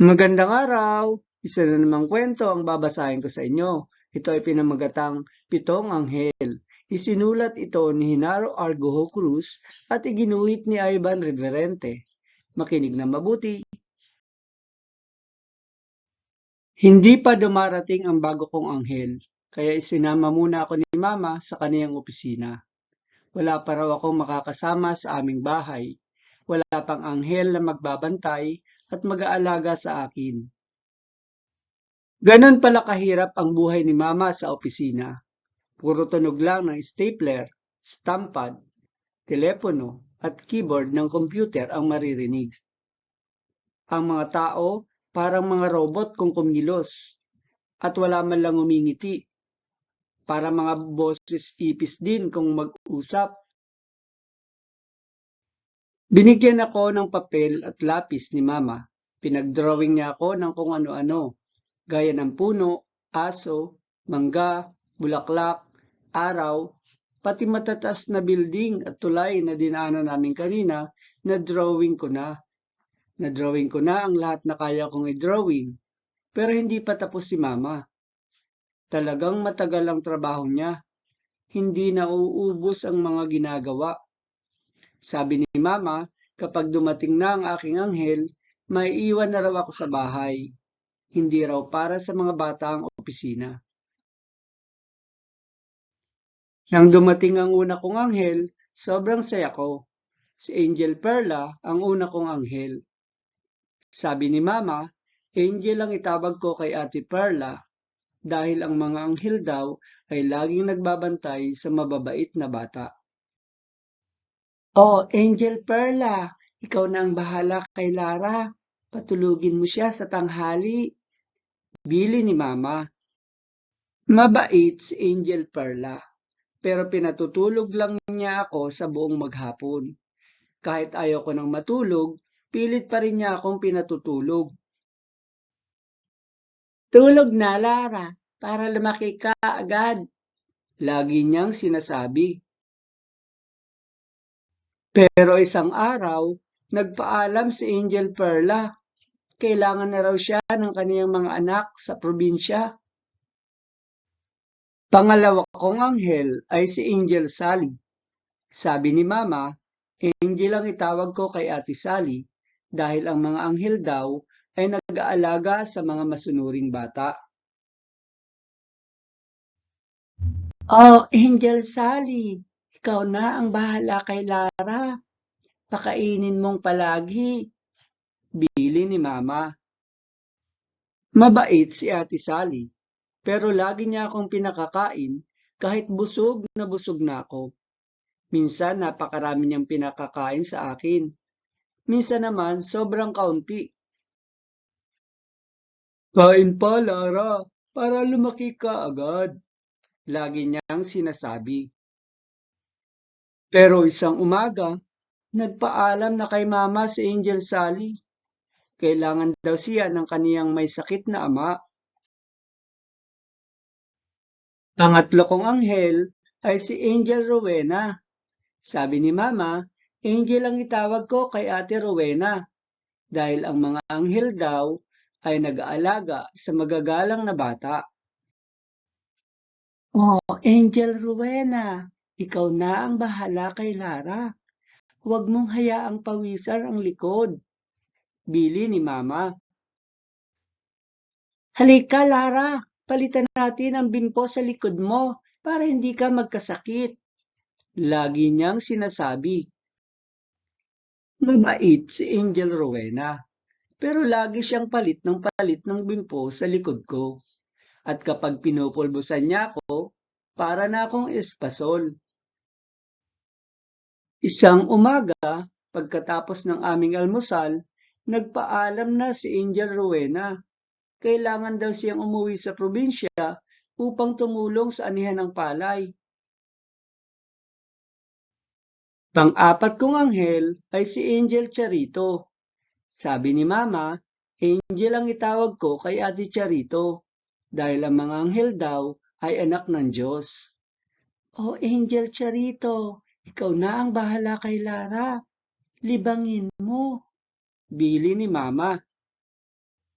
Magandang araw! Isa na namang kwento ang babasahin ko sa inyo. Ito ay pinamagatang Pitong Anghel. Isinulat ito ni Hinaro Argojo Cruz at iginuhit ni Ivan Reverente. Makinig na mabuti. Hindi pa dumarating ang bago kong anghel, kaya isinama muna ako ni Mama sa kaniyang opisina. Wala pa raw akong makakasama sa aming bahay. Wala pang anghel na magbabantay at mag-aalaga sa akin. Ganon pala kahirap ang buhay ni Mama sa opisina. Puro tunog lang ng stapler, stampad, telepono at keyboard ng computer ang maririnig. Ang mga tao parang mga robot kung kumilos at wala man lang umingiti. Para mga boses ipis din kung mag-usap. Binigyan ako ng papel at lapis ni Mama. Pinag-drawing niya ako ng kung ano-ano, gaya ng puno, aso, mangga, bulaklak, araw, pati matatas na building at tulay na dinaanan namin kanina, na drawing ko na. Na-drawing ko na ang lahat na kaya kong i-drawing, pero hindi pa tapos si Mama. Talagang matagal ang trabaho niya. Hindi na uubos ang mga ginagawa. Sabi ni Mama, kapag dumating na ang aking anghel, maiiwan na raw ako sa bahay. Hindi raw para sa mga bata ang opisina. Nang dumating ang una kong anghel, sobrang saya ko. Si Angel Perla ang una kong anghel. Sabi ni Mama, Angel ang itawag ko kay Ate Perla dahil ang mga anghel daw ay laging nagbabantay sa mababait na bata. Oh, Angel Perla, ikaw na ang bahala kay Lara. Patulugin mo siya sa tanghali. Bili ni Mama. Mabait si Angel Perla, pero pinatutulog lang niya ako sa buong maghapon. Kahit ayaw ko nang matulog, pilit pa rin niya akong pinatutulog. Tulog na, Lara, para lumaki ka agad. Lagi niyang sinasabi. Pero isang araw, nagpaalam si Angel Perla. Kailangan na raw siya ng kaniyang mga anak sa probinsya. Pangalawa kong anghel ay si Angel Sally. Sabi ni Mama, Angel ang itawag ko kay Ate Sally dahil ang mga anghel daw ay nag-aalaga sa mga masunuring bata. Oh, Angel Sally, ikaw na ang bahala kay Lara. Pakainin mong palagi. Bili ni Mama. Mabait si Ate Sally, pero lagi niya akong pinakakain kahit busog na busog na ako. Minsan napakarami niyang pinakakain sa akin. Minsan naman sobrang kaunti. Kain pa, Lara, para lumaki ka agad. Lagi niyang sinasabi. Pero isang umaga, nagpaalam na kay Mama si Angel Sally. Kailangan daw siya ng kaniyang may sakit na ama. Pangatlo kong anghel ay si Angel Rowena. Sabi ni Mama, Angel ang itawag ko kay Ate Rowena dahil ang mga anghel daw ay nag-aalaga sa magagalang na bata. Oh, Angel Rowena, ikaw na ang bahala kay Lara. Huwag mong hayaang pawisan ang likod. Bili ni Mama. Halika, Lara. Palitan natin ang bimpo sa likod mo para hindi ka magkasakit. Lagi niyang sinasabi. Mabait si Angel Rowena, pero lagi siyang palit ng palit ng bimpo sa likod ko. At kapag pinupulbusan niya ako, para na akong espasol. Isang umaga, pagkatapos ng aming almusal, nagpaalam na si Angel Rowena. Kailangan daw siyang umuwi sa probinsya upang tumulong sa anihan ng palay. Pang-apat kong anghel ay si Angel Charito. Sabi ni Mama, Angel ang itawag ko kay Ate Charito dahil ang mga anghel daw ay anak ng Diyos. Oh, Angel Charito, ikaw na ang bahala kay Lara. Libangin mo. Bili ni Mama.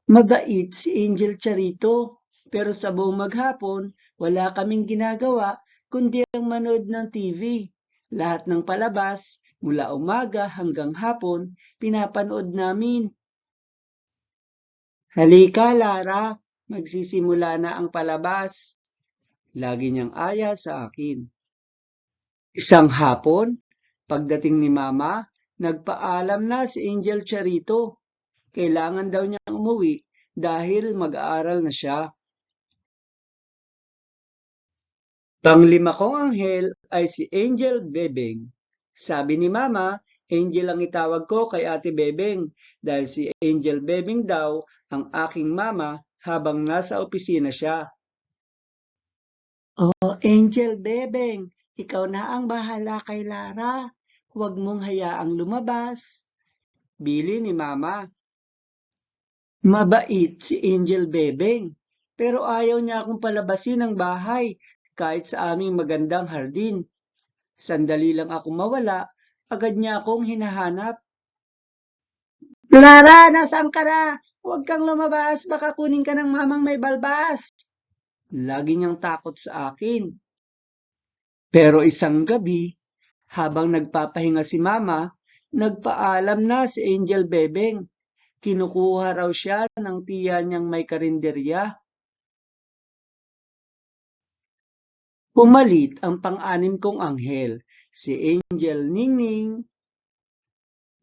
Mabait si Angel Charito, pero sa buong maghapon, wala kaming ginagawa kundi ang manood ng TV. Lahat ng palabas, mula umaga hanggang hapon, pinapanood namin. Halika, Lara, magsisimula na ang palabas. Lagi niyang aya sa akin. Isang hapon, pagdating ni Mama, nagpaalam na si Angel Charito. Kailangan daw niyang umuwi dahil mag-aaral na siya. Panglima kong anghel ay si Angel Bebeng. Sabi ni Mama, Angel ang itawag ko kay Ate Bebeng dahil si Angel Bebeng daw ang aking mama habang nasa opisina siya. Angel Bebeng, ikaw na ang bahala kay Lara. Huwag mong hayaang lumabas. Bili ni Mama. Mabait si Angel Bebeng, pero ayaw niya akong palabasin ng bahay kahit sa aming magandang hardin. Sandali lang ako mawala, agad niya akong hinahanap. Lara, nasaan ka na? Huwag kang lumabas, baka kunin ka ng mamang may balbas. Lagi niyang takot sa akin. Pero isang gabi, habang nagpapahinga si mama, nagpaalam na si Angel Bebeng. Kinukuha raw siya ng tiya niyang may karinderya. Pumalit ang pang-anim kong anghel, si Angel Ningning.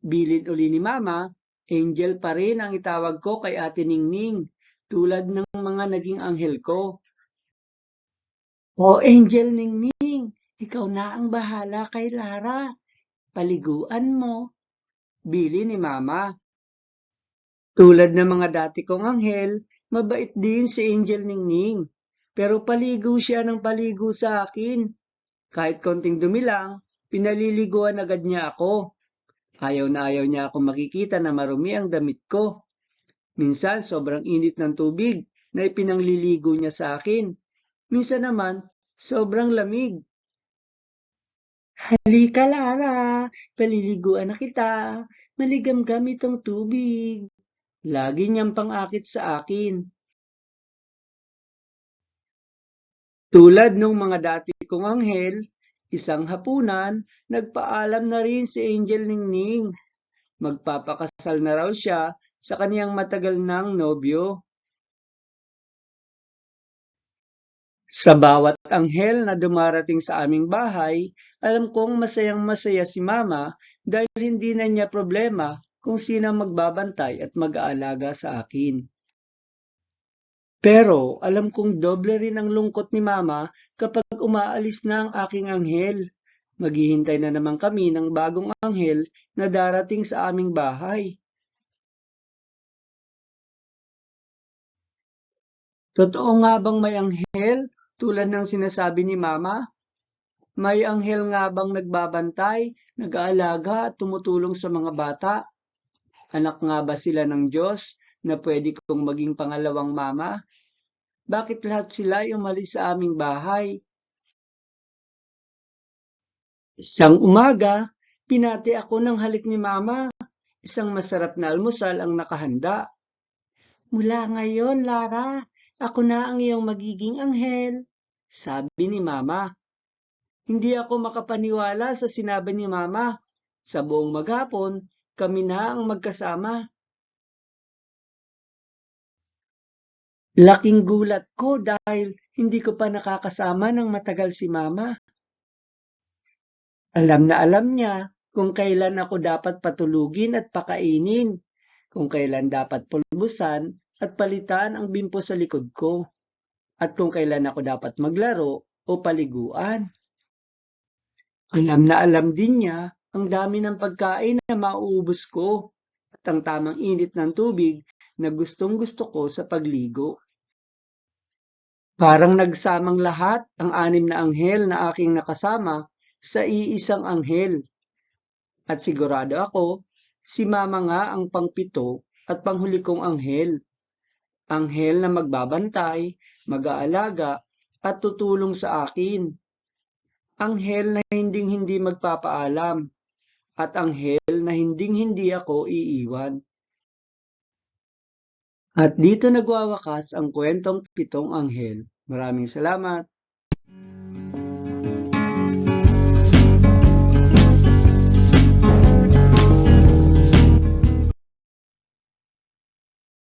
Bilid uli ni Mama, Angel pa rin ang itawag ko kay Ate Ningning, tulad ng mga naging anghel ko. O Angel Ningning, ikaw na ang bahala kay Lara. Paliguan mo. Bili ni Mama. Tulad ng mga dati kong anghel, mabait din si Angel Ningning. Pero paligo siya ng paligo sa akin. Kahit konting dumi lang, pinaliliguan agad niya ako. Ayaw na ayaw niya ako makikita na marumi ang damit ko. Minsan sobrang init ng tubig na ipinangliligo niya sa akin. Minsan naman, sobrang lamig. Halika Lara, paliliguan na kita. Maligam-gam itong tubig. Lagi niyang pangakit sa akin. Tulad nung mga dati kong anghel, isang hapunan, nagpaalam na rin si Angel Ningning. Magpapakasal na raw siya sa kaniyang matagal ng nobyo. Sa bawat anghel na dumarating sa aming bahay, alam kong masayang masaya si Mama dahil hindi na niya problema kung sino magbabantay at mag-aalaga sa akin. Pero alam kong doble rin ang lungkot ni Mama kapag umaalis na ang aking anghel. Maghihintay na naman kami ng bagong anghel na darating sa aming bahay. Totoo nga bang may anghel tulad ng sinasabi ni Mama? May anghel nga bang nagbabantay, nag-aalaga tumutulong sa mga bata? Anak nga ba sila ng Diyos na pwede kong maging pangalawang mama? Bakit lahat sila umalis sa aming bahay? Isang umaga, pinati ako ng halik ni Mama. Isang masarap na almusal ang nakahanda. Mula ngayon, Lara, ako na ang iyong magiging anghel, sabi ni Mama. Hindi ako makapaniwala sa sinabi ni Mama. Sa buong maghapon, kami na ang magkasama. Laking gulat ko dahil hindi ko pa nakakasama ng matagal si Mama. Alam na alam niya kung kailan ako dapat patulugin at pakainin, kung kailan dapat pulbusan at palitan ang bimpo sa likod ko, at kung kailan ako dapat maglaro o paliguan. Alam na alam din niya ang dami ng pagkain na mauubos ko at ang tamang init ng tubig na gustong gusto ko sa pagligo. Parang nagsamang lahat ang anim na anghel na aking nakasama sa iisang anghel. At sigurado ako, si Mama nga ang pangpito at panghuli kong anghel. Anghel na magbabantay, mag-aalaga at tutulong sa akin. Anghel na hinding-hindi magpapaalam at anghel na hinding-hindi ako iiwan. At dito nagwawakas ang kwentong Pitong Anghel. Maraming salamat.